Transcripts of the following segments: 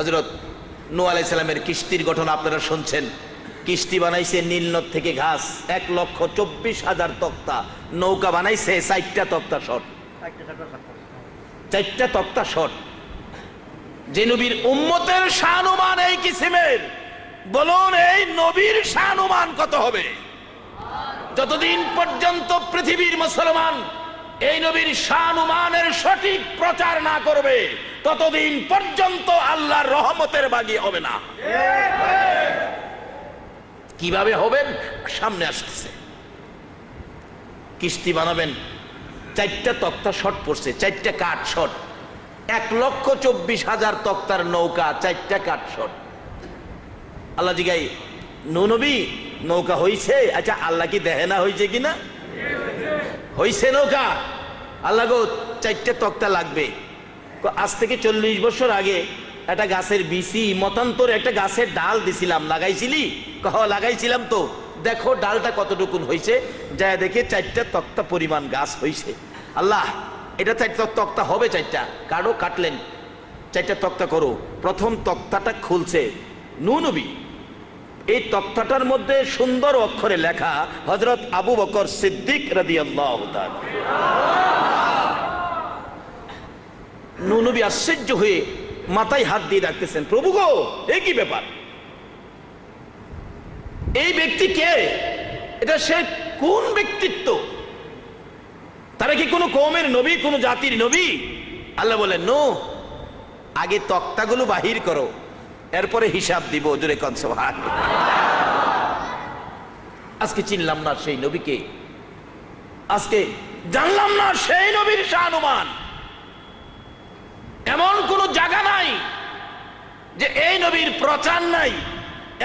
হজরত নু আলাইসাল্লামের কিস্তির ঘটনা আপনারা শুনছেন। কিস্তি বানাইছে নীলনদ থেকে ঘাস এক লক্ষ চব্বিশ হাজার তক্তা। নৌকা বানাইছে চারটা তক্তা শট। চারটা তক্তা শট। যে নবীর উম্মতের শানুমান এই কিসিমের। বলুন এই নবীর শানুমান কত হবে? যতদিন পর্যন্ত পৃথিবীর মুসলমান এই নবীর শানুমানের সঠিক প্রচার না করবে, ততদিন পর্যন্ত আল্লাহর রহমতের বাগি হবে না। কীভাবে হবেন? সামনে আসতেছে। কিস্তি বানাবেন। চারটা তক্তা শট পড়ছে, চারটা কাঠ শট এক লক্ষ চব্বিশ হাজার তক্তার নৌকা, চারটা কাঠ শট আল্লাহ জিগাই নবী, নৌকা হইছে? আচ্ছা আল্লাহ কি দেহে না হয়েছে কিনা? হইছে নৌকা? আল্লাহ গো, চারটে তক্তা লাগবে। আজ থেকে চল্লিশ বছর আগে একটা গাছের বিসি মতান্তর একটা গাছের ডাল দিছিলাম, লাগাইছিলি? কহ লাগাইছিলাম তো। দেখো ডালটা কতটুকুন হয়েছে যা দেখে চারটা তক্তা পরিমাণ গাছ হয়েছে আল্লাহ, এটা চারটা তক্তা হবে চারটা। কারও কাটলেন। চারটা তক্তা করো। প্রথম তক্তাটা খুলছে। নুনবী এই তক্তাটার মধ্যে সুন্দর অক্ষরে লেখা হজরত আবু বকর সিদ্দিক রাদি আল্লাহ নুনবী আশ্চর্য হয়ে মাথায় হাত দিয়ে রাখতেছেন প্রভু গো, এ কি ব্যাপার? এই ব্যক্তি কে? এটা সে কোন ব্যক্তিত্ব? তারা কি কোনো কৌমের নবী, কোন জাতির নবী? আল্লাহ বলেন, নো, আগে তক্তাগুলো বাহির করো। এরপরে হিসাব দিব জোরে কনসভার আজকে চিনলাম না সেই নবীকে। আজকে জানলাম না সেই নবীর শানুমান এমন কোন জায়গা নাই যে এই নবীর প্রচার নাই,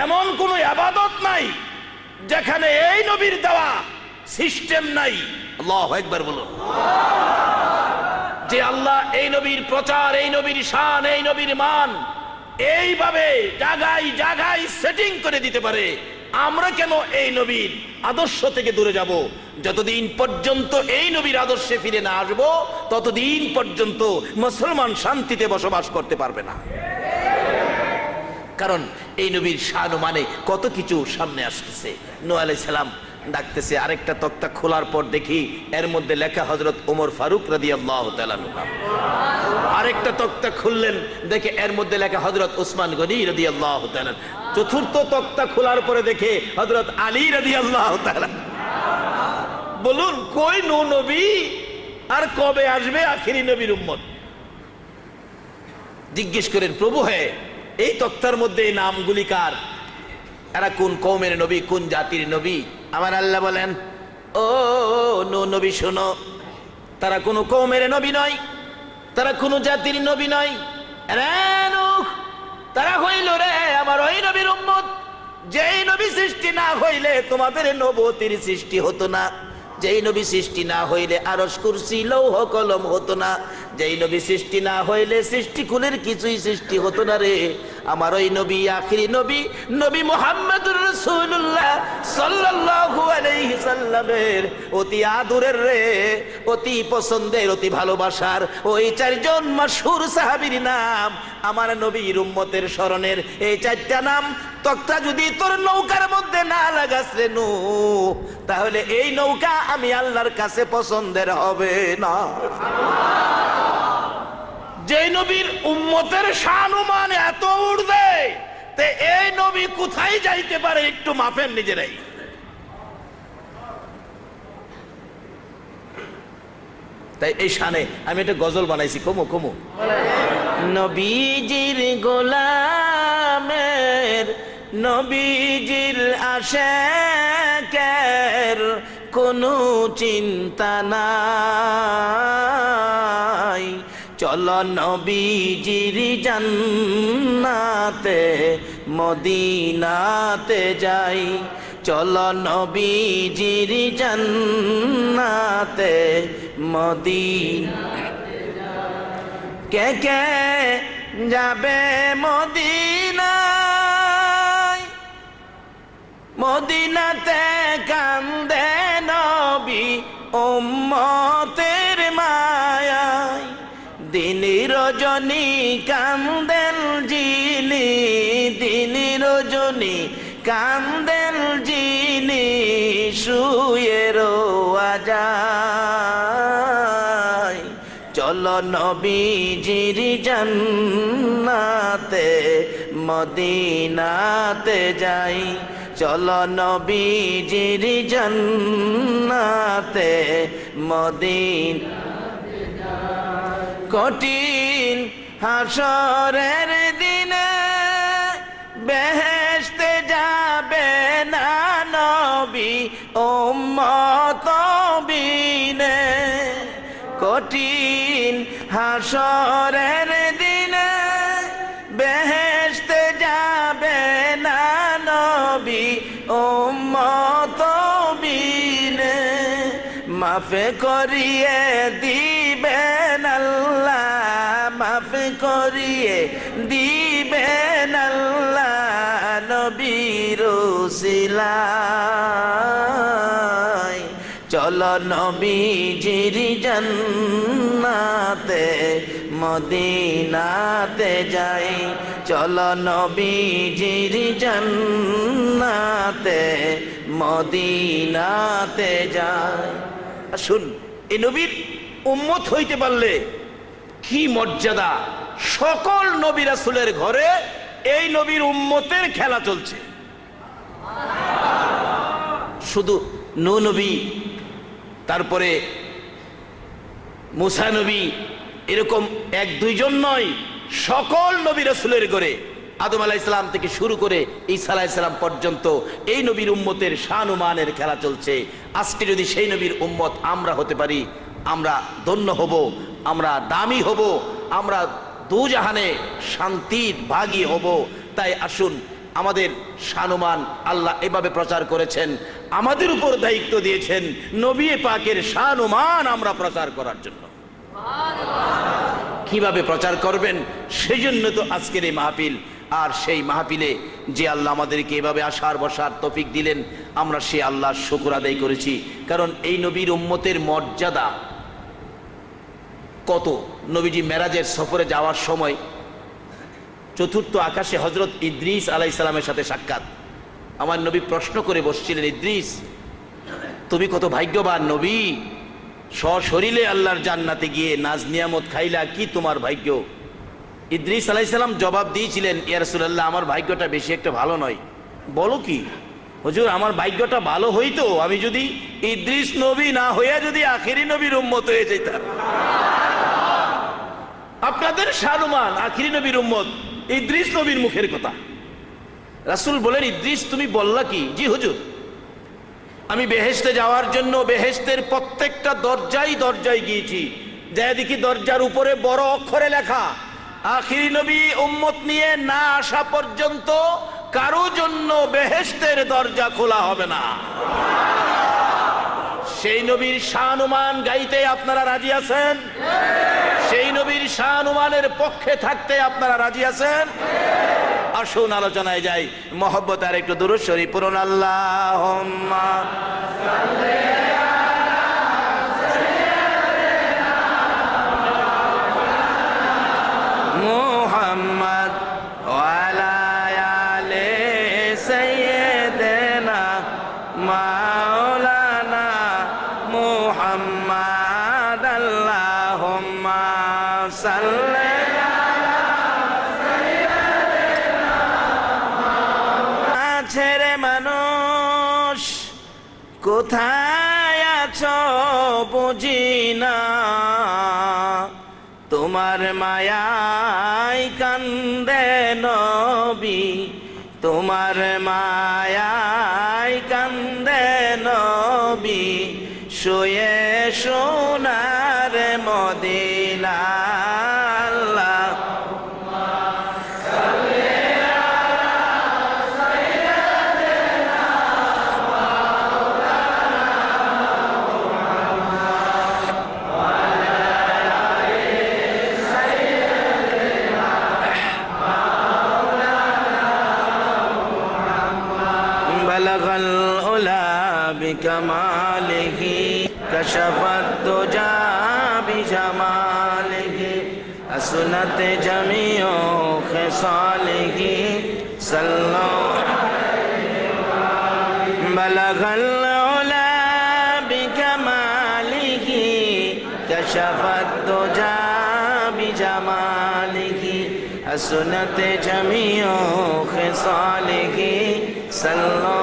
এমন কোন আবাদত নাই, যেখানে এই নবীর দেওয়া সিস্টেম নাই। আল্লাহ একবার বলুন। যে আল্লাহ এই নবীর প্রচার, এই নবীর শান, এই নবীর মান এইভাবে জাগাই জাগাই সেটিং করে দিতে পারে। আমরা কেন এই নবীর আদর্শ থেকে দূরে যাব? যতদিন পর্যন্ত এই নবীর আদর্শে ফিরে না আসব, ততদিন পর্যন্ত মুসলমান শান্তিতে বসবাস করতে পারবে না। কারণ এই নবীর শান মানে কত কিছু সামনে আসতেছে। নো আলাই সালাম ডাকতেছে, আরেকটা তক্তা খোলার পর দেখি এর মধ্যে লেখা হজরত ওমর ফারুক রাদি আল্লাহ আরেকটা তক্তা খুললেন, দেখে এর মধ্যে লেখা হজরত উসমান গনি রাদি আল্লাহ চতুর্থ তক্তা খোলার পরে দেখে হজরত আলী রাদি আল্লাহ বলুন, কই নো নবী? আর কবে আসবে আখিরি নবীর উম্মত? জিজ্ঞেস করেন, প্রভু হে, এই তক্তার মধ্যে এই নামগুলি কার? এরা কোন কৌমের নবী, কোন জাতির নবী? আমার আল্লাহ বলেন, ও, নো নবী শোনো, তারা কোনো কৌমের নবী নয়, তারা কোনো জাতির নবী নয়। তারা হইল রে আমার ওই নবীর উম্মত। যেই নবী সৃষ্টি না হইলে তোমাদের নবতির সৃষ্টি হতো না। যেই নবী সৃষ্টি না হইলে আরস কুরসি, লৌহ কলম হতো না। যেই নবী সৃষ্টি না হইলে সৃষ্টি কুলের কিছুই সৃষ্টি হতো না রে। আমার ওই নবী, আখিরি নবী নবী মোহাম্মদুর রাসূলুল্লাহ সাল্লাল্লাহু অতি আদরের রে, অতি পছন্দের, অতি ভালোবাসার ওই চারজন মাশহুর সাহাবীর নাম আমার নবীর উম্মতের স্মরণের এই চারটা নাম তক্তা যদি তোর নৌকার মধ্যে না লাগাস রে নু তাহলে এই নৌকা আমি আল্লাহর কাছে পছন্দের হবে না। যে নবীর উম্মতের শানুমান এত উঠবে তে এই নবী কোথায় যাইতে পারে একটু মাপেন নিজেরাই। তাই এই শানে আমি একটা গজল বানাইছি, কমু কমু। নবীজির গোলামের, নবীজির আশেকের কোনো চিন্তা নাই। চল নবীজির জান্নাতে, মদিনাতে যাই। চল নবীজির জান্নাতে মদিনা কে কে যাবে মদিনায়? মদিনাতে কান্দে নবী উম্মতের রজনী কান্দেন জি রজনী কান্দেন যিনি শুয়ে রোয়া যায়। চলো নবীজির জান্নাতে, মদিনাতে যাই। চলো নবীজির জান্নাতে, মদিন কঠিন হাসরের দিনে বেহেশতে যাবে না নবী, উম্মত কঠিন হাসরের দিনে বেহেশতে যাবে না নবী, উম্মত বিনে মাফে করিয়ে দিবেন আল্লাহ করিয়ে দিবেন আল্লাহ নবীর সিলাই চলো নবীজির জান্নাতে, মদিনাতে যাই। চলো নবীজির জান্নাতে, মদিনাতে যাই। শুন, এই নবীর উম্মত হইতে পারলে কি মর্যাদা? সকল নবী রাসূলের ঘরে এই নবীর উম্মতের খেলা চলছে। শুধু নূ নবী, তারপরে মুসা নবী, এরকম এক দুইজন নয়, সকল নবী রাসূলের ঘরে আদম আলাহ ইসলাম থেকে শুরু করে আলাহ ইসলাম পর্যন্ত এই নবীর উম্মতের শানুমানের খেলা চলছে। আজকে যদি সেই নবীর উম্মত আমরা হতে পারি, আমরা ধন্য হব। আমরা দামি হব, আমরা দুজাহানে শান্তির ভাগী হব। তাই আসুন, আমাদের শানুমান আল্লাহ এভাবে প্রচার করেছেন, আমাদের উপর দায়িত্ব দিয়েছেন, নবী পাকের সানুমান আমরা প্রচার করার জন্য। কীভাবে প্রচার করবেন? সেই জন্য তো আজকের এই মাহফিল। আর সেই মাহফিলে যে আল্লাহ আমাদেরকে এভাবে আসার বসার তফিক দিলেন, আমরা সে আল্লাহর শুকুর আদায় করেছি। কারণ এই নবীর উম্মতের মর্যাদা কত নবীজি মেরাজের সফরে যাওয়ার সময় চতুর্থ আকাশে হজরত ইদ্রিস আলাই সালামের সাথে সাক্ষাৎ। আমার নবী প্রশ্ন করে বসছিলেন, ইদ্রিস, তুমি কত ভাগ্যবান নবী। সশরীরে আল্লাহর জান্নাতে গিয়ে নাজ নিয়ামত খাইলা, কি তোমার ভাগ্য? ইদ্রিস আলাইসাল্লাম জবাব দিয়েছিলেন ইয়ারসুল্লাহ আমার ভাগ্যটা বেশি একটা ভালো নয়। বলো কি? হুজুর, আমার ভাগ্যটা ভালো হইতো, আমি যদি ইদ্রিস নবী না হইয়া যদি আখেরি নবীর উম্মত হয়ে যেতাম আপনাদের সারুমান আখিরি নবীর উম্মত, ইদ্রিস নবীর মুখের কথা। রাসূল বলেন, ইদ্রিস, তুমি বললা কি? জি, হুজুর। আমি বেহেশতে যাওয়ার জন্য বেহেশতের প্রত্যেকটা দরজাই দরজায় গিয়েছি। যা দেখি দরজার উপরে বড় অক্ষরে লেখা, আখিরি নবী উম্মত নিয়ে না আসা পর্যন্ত কারও জন্য বেহেশতের দরজা খোলা হবে না। সেই নবীর শানুমান গাইতে আপনারা রাজি আছেন? সেই নবীর শাহানুমানের পক্ষে থাকতে আপনারা রাজি আছেন? আসুন, আলোচনায় যাই। মহব্বত আর একটু দূর শরীফ পুরন আল্লাহ কোথায় আছো বুঝি না। তোমার মায়াই কান্দে নবী, তোমার মায়াই কান্দে নবী, শুয়ে সোনার মদিনা कशफतुजा बिजमालिही असनत जमियो खसालिही सल्लो बलगल उला बिकमालिही कशफतुजा बिजमालिही जमियों जमियो सालगी सल्लो